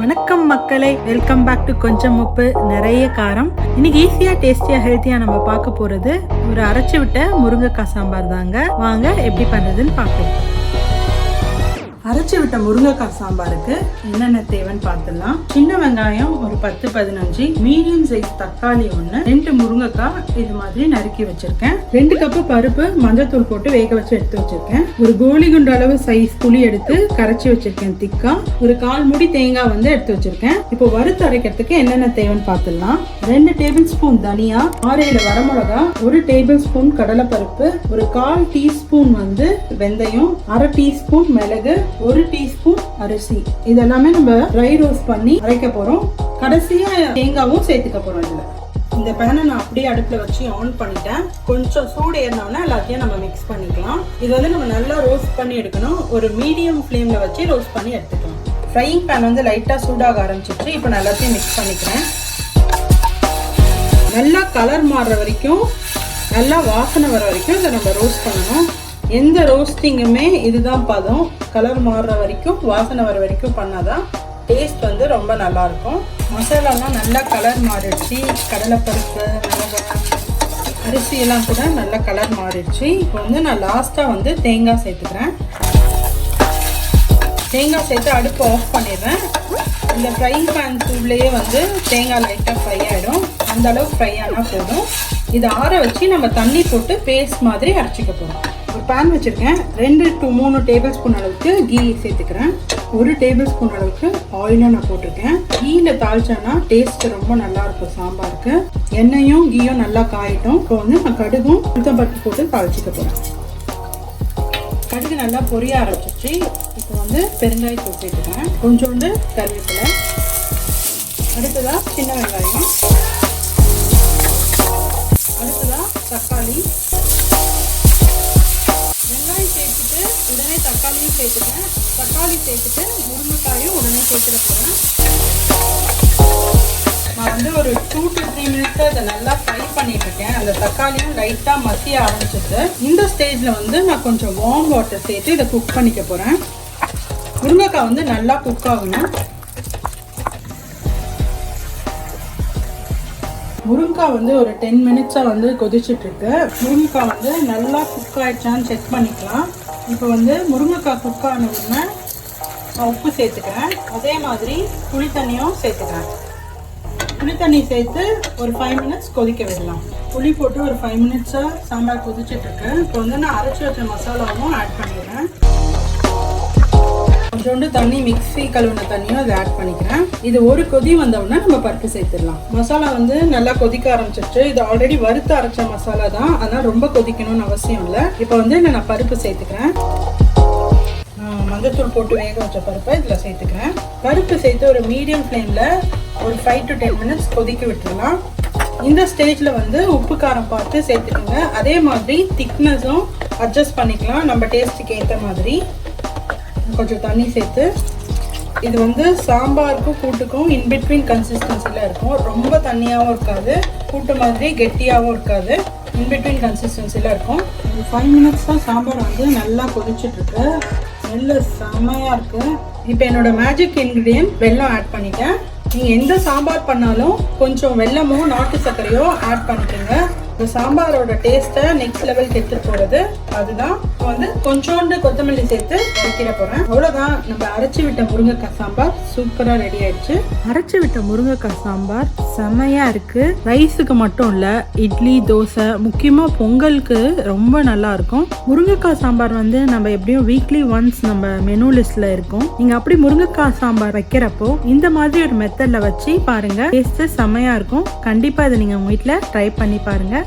வணக்கம் மக்களே. Welcome back to கொஞ்சம் உப்பு நிறைய காரம். இன்னைக்கு ஈஸியா டேஸ்டியா ஹெல்த்தியா நம்ம பார்க்க போறது ஒரு அரைச்சு விட்ட முருங்கைக்காய் சாம்பார் தாங்க. வாங்க எப்படி பண்றதுன்னு பார்ப்போம். அரைச்சு விட்ட முருங்கைக்காய் சாம்பாருக்கு என்னென்ன தேவைன்னு பார்த்துடலாம். சின்ன வெங்காயம் ஒரு பத்து பதினஞ்சு மீடியம் சைஸ் தக்காளி ஒன்று ரெண்டு முருங்கைக்காய் இது மாதிரி நறுக்கி வச்சிருக்கேன். ரெண்டு கப்பு பருப்பு மஞ்சத்தூள் போட்டு வேக வச்சு எடுத்து வச்சிருக்கேன். ஒரு கோலி குண்டு அளவு சைஸ் புளி எடுத்து கரைச்சி வச்சிருக்கேன் திக்கா. ஒரு கால் முடி தேங்காய் வந்து எடுத்து வச்சிருக்கேன். இப்போ வறுத்து அரைக்கிறதுக்கு என்னென்ன தேவைன்னு பார்த்துடலாம். ரெண்டு டேபிள் ஸ்பூன் தனியா ஆறு ஏழு வரமிளகா ஒரு டேபிள் ஸ்பூன் கடலைப்பருப்பு ஒரு கால் டீஸ்பூன் வந்து வெந்தயம் அரை டீஸ்பூன் மிளகு ஒரு டீஸ்பூன் அரிசி. இதெல்லாமே நம்ம ட்ரை ரோஸ்ட் பண்ணி அரைக்க போறோம். கடைசியா தேங்காவும் சேர்த்துக்க போறோம் இதுல. இந்த பேனை நான் அப்படியே அடுப்பில் வச்சு ஆன் பண்ணிட்டேன். கொஞ்சம் சூடு ஏறினோடனே எல்லாத்தையும் நம்ம மிக்ஸ் பண்ணிக்கலாம். இது வந்து நம்ம நல்லா ரோஸ்ட் பண்ணி எடுக்கணும். ஒரு மீடியம் ஃப்ளேமில் வச்சு ரோஸ்ட் பண்ணி எடுத்துக்கலாம். ஃப்ரையிங் பேன் வந்து லைட்டாக சூடாக ஆரம்பிச்சிட்டு இப்போ நான் எல்லாத்தையும் மிக்ஸ் பண்ணிக்கிறேன். நல்லா கலர் மாறுற வரைக்கும் நல்லா வாசனை வர வரைக்கும் இதை நம்ம ரோஸ்ட் பண்ணணும். எந்த ரோஸ்டிங்குமே இதுதான் பதம். கலர் மாறுற வரைக்கும் வாசனை வர வரைக்கும் பண்ணாதான் டேஸ்ட் வந்து ரொம்ப நல்லாயிருக்கும். மசாலாலாம் நல்லா கலர் மாறிடுச்சு. கடலைப்பருப்பு மிளகாய் அரிசியெல்லாம் கூட நல்லா கலர் மாறிடுச்சு. இப்போ வந்து நான் லாஸ்ட்டாக வந்து தேங்காய் சேர்த்துக்கிறேன். தேங்காய் சேர்த்து அடுப்பு ஆஃப் பண்ணிடுறேன். இந்த ஃப்ரைங் பேன் சூட்லேயே வந்து தேங்காய் லைட்டாக ஃப்ரை ஆகிடும் அந்தளவுக்கு ஃப்ரை ஆனால் போதும். இதை ஆற வச்சு நம்ம தண்ணி போட்டு பேஸ்ட் மாதிரி அரைச்சிக்க போகிறோம் ஒரு பேன் வச்சுருக்கேன். ரெண்டு டு மூணு டேபிள் ஸ்பூன் அளவுக்கு கீ சேர்த்துக்கிறேன். ஒரு டேபிள் ஸ்பூன் அளவுக்கு ஆயிலும் நான் போட்டிருக்கேன். கீயில் தாளிச்சோன்னா டேஸ்ட் ரொம்ப நல்லா இருக்கும் சாம்பாருக்கு. எண்ணெயும் கீயும் நல்லா காயிட்டும். இப்போ வந்து நான் கடுகும் உளுத்தம்பருப்பு போட்டு தாளிச்சிக்க போகிறேன் கடுகு நல்லா பொரிய ஆரம்பிச்சிச்சு இப்போ வந்து பெருங்காய் சேர்த்துக்கிறேன். கொஞ்சோண்டு கருவேப்பிலை. அடுத்ததாக சின்ன வெங்காயம். சேர்த்துட்டேன் தக்காளி சேர்த்துட்டு முருங்கைக்காயும் உடனே சேர்த்துட போகிறேன் நான் வந்து ஒரு டூ டு த்ரீ மினிட்ஸ் அதை நல்லா ஃப்ரை பண்ணிட்டு இருக்கேன். அந்த தக்காளியும் லைட்டாக மசிய ஆரம்பிச்சிட்டு இந்த ஸ்டேஜில் வந்து நான் கொஞ்சம் வார்ம் வாட்டர் சேர்த்து இதை குக் பண்ணிக்க போகிறேன் முருங்கைக்காய் வந்து நல்லா குக் ஆகணும். முருங்கைக்காய் வந்து ஒரு டென் மினிட்ஸாக வந்து கொதிச்சுட்ருக்கு முருங்கைக்காய் வந்து நல்லா குக் ஆயிடுச்சான்னு செக் பண்ணிக்கலாம். இப்போ வந்து முருங்கைக்காய் குக் ஆனவுடனே நான் உப்பு சேர்த்துக்கிறேன். அதே மாதிரி புளி தண்ணியும் சேர்த்துக்கிறேன். புளி தண்ணி சேர்த்து ஒரு ஃபைவ் மினிட்ஸ் கொதிக்க விடலாம். புளி போட்டு ஒரு ஃபைவ் மினிட்ஸாக சாம்பார் கொதிச்சிட்டு இருக்கு. இப்போ வந்து நான் அரைச்சி வச்ச மசாலாவும் ஆட் பண்ணிடுறேன். கொஞ்சோண்டு தண்ணி மிக்ஸி கழுவின தண்ணியும் அதை ஆட் பண்ணிக்கிறேன். இது ஒரு கொதி வந்தவுடனே நம்ம பருப்பு சேர்த்துடலாம். மசாலா வந்து நல்லா கொதிக்க ஆரம்பிச்சிட்டு இது ஆல்ரெடி வறுத்து அரைச்ச மசாலா தான். அதனால் ரொம்ப கொதிக்கணும்னு அவசியம் இல்லை. இப்போ வந்து நான் பருப்பு சேர்த்துக்கிறேன். மஞ்சத்தூள் போட்டு வேக வச்ச பருப்பை இதில் சேர்த்துக்கிறேன். பருப்பு சேர்த்து ஒரு மீடியம் ஃப்ளேமில் ஒரு ஃபைவ் டு டென் மினிட்ஸ் கொதிக்க விட்டுடலாம் இந்த ஸ்டேஜில் வந்து உப்பு காரம் பார்த்து சேர்த்துக்கோங்க. அதே மாதிரி திக்னஸும் அட்ஜஸ்ட் பண்ணிக்கலாம். நம்ம டேஸ்ட்டுக்கு ஏற்ற மாதிரி. கொஞ்சம் தண்ணி சேர்த்து இது வந்து சாம்பாருக்கும் கூட்டுக்கும் இன்பிட்வீன் கன்சிஸ்டன்சியில் இருக்கும். ரொம்ப தண்ணியாகவும் இருக்காது கூட்டு மாதிரி கெட்டியாகவும் இருக்காது இன்பிட்வீன் கன்சிஸ்டன்சியில் இருக்கும். ஒரு ஃபைவ் மினிட்ஸ் தான் சாம்பார் வந்து நல்லா கொதிச்சுட்ருக்கு நல்ல செம்மையாக இருக்குது இப்போ என்னோட மேஜிக் இன்க்ரீடியன்ட் வெல்லம் ஆட் பண்ணிட்டேன். நீங்கள் எந்த சாம்பார் பண்ணாலும் கொஞ்சம் வெல்லமோ நாட்டு சர்க்கரையோ ஆட் பண்ணிக்கோங்க. இந்த சாம்பாரோட டேஸ்ட்டை நெக்ஸ்ட் லெவலுக்கு எடுத்துகிட்டு போகிறது அதுதான் வந்து கொஞ்சோண்டு கொத்தமல்லி சேர்த்து வைக்கிற போகிறேன் அவ்வளோதான் நம்ம அரைச்சி விட்ட முருங்கைக்காய் சாம்பார் சூப்பராக ரெடி ஆயிடுச்சு. அரைச்சி விட்ட முருங்கைக்காய் சாம்பார் செமையாக இருக்குது ரைஸுக்கு மட்டும் இல்லை இட்லி தோசை முக்கியமாக பொங்கலுக்கு ரொம்ப நல்லா இருக்கும். முருங்கைக்காய் சாம்பார் வந்து நம்ம எப்படியும் வீக்லி ஒன்ஸ் நம்ம மெனு லிஸ்ட்டில் இருக்கும். நீங்கள் அப்படி முருங்கைக்காய் சாம்பார் வைக்கிறப்போ இந்த மாதிரி ஒரு மெத்தடில் வச்சு பாருங்கள் டேஸ்ட்டு செமையாக இருக்கும். கண்டிப்பாக இதை நீங்கள் உங்கள் வீட்டில் ட்ரை பண்ணி பாருங்கள்